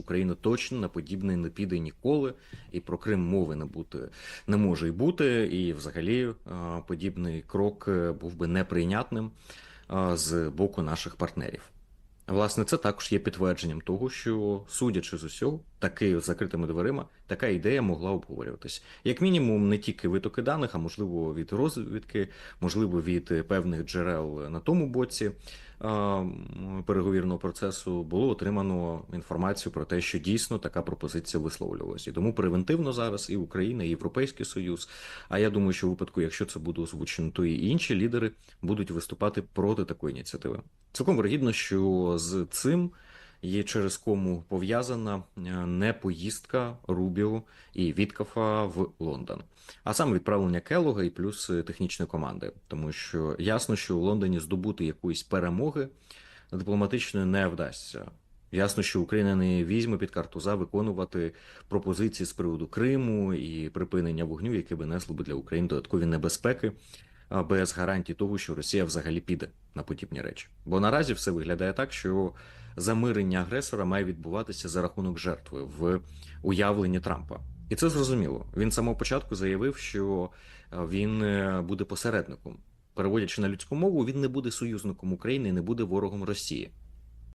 Україна точно на подібне не піде ніколи, і про Крим мови не бути не може й бути. І, взагалі, е, подібний крок е, був би неприйнятним е, з боку наших партнерів. Власне, це також є підтвердженням того, що, судячи з усього, таки з закритими дверима, така ідея могла обговорюватись. Як мінімум, не тільки витоки даних, а можливо від розвідки, можливо, від е, певних джерел на тому боці переговірного процесу було отримано інформацію про те, що дійсно така пропозиція висловлювалася. І тому превентивно зараз і Україна, і Європейський Союз. А я думаю, що в випадку, якщо це буде озвучено, то і інші лідери будуть виступати проти такої ініціативи. Цілком вирогідно, що з цим є через кому пов'язана е, не поїздка Рубіо і Віткафа в Лондон, а саме відправлення Келога і плюс е, технічної команди, тому що ясно, що у Лондоні здобути якоїсь перемоги дипломатичної не вдасться. Ясно, що Україна не візьме під картуза виконувати пропозиції з приводу Криму і припинення вогню, яке би несло би для України додаткові небезпеки без гарантій того, що Росія взагалі піде на подібні речі. Бо наразі все виглядає так, що замирення агресора має відбуватися за рахунок жертви в уявленні Трампа. І це зрозуміло. Він з самого початку заявив, що е, він е, буде посередником. Переводячи на людську мову, він не буде союзником України і не буде ворогом Росії.